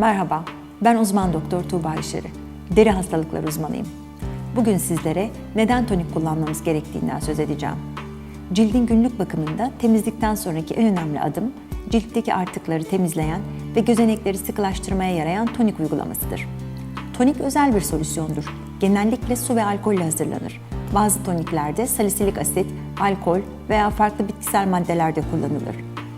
Merhaba, ben uzman doktor Tuğba İşeri. Deri hastalıkları uzmanıyım. Bugün sizlere neden tonik kullanmamız gerektiğinden söz edeceğim. Cildin günlük bakımında temizlikten sonraki en önemli adım, ciltteki artıkları temizleyen ve gözenekleri sıkılaştırmaya yarayan tonik uygulamasıdır. Tonik özel bir solüsyondur. Genellikle su ve alkolle hazırlanır. Bazı toniklerde salisilik asit, alkol veya farklı bitkisel maddeler de kullanılır.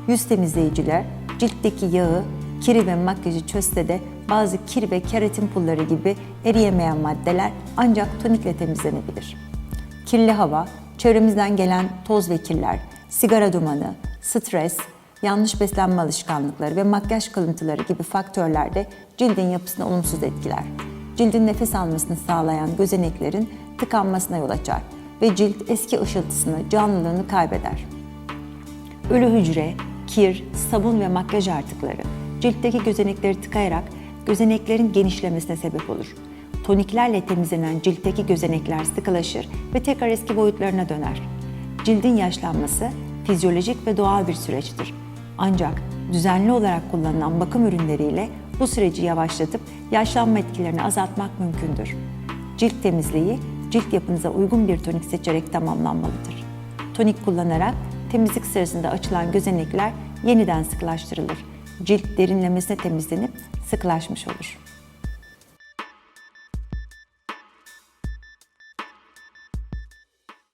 Yüz temizleyiciler ciltteki yağı, kiri ve makyajı çözse de bazı kir ve keratin pulları gibi eriyemeyen maddeler ancak tonikle temizlenebilir. Kirli hava, çevremizden gelen toz ve kirler, sigara dumanı, stres, yanlış beslenme alışkanlıkları ve makyaj kalıntıları gibi faktörler de cildin yapısını olumsuz etkiler. Cildin nefes almasını sağlayan gözeneklerin tıkanmasına yol açar ve cilt eski ışıltısını, canlılığını kaybeder. Ölü hücre, kir, sabun ve makyaj artıkları ciltteki gözenekleri tıkayarak gözeneklerin genişlemesine sebep olur. Toniklerle temizlenen ciltteki gözenekler sıkılaşır ve tekrar eski boyutlarına döner. Cildin yaşlanması fizyolojik ve doğal bir süreçtir. Ancak düzenli olarak kullanılan bakım ürünleriyle bu süreci yavaşlatıp yaşlanma etkilerini azaltmak mümkündür. Cilt temizliği, cilt yapınıza uygun bir tonik seçerek tamamlanmalıdır. Tonik kullanarak temizlik sırasında açılan gözenekler yeniden sıkılaştırılır. Cilt derinlemesine temizlenip sıkılaşmış olur.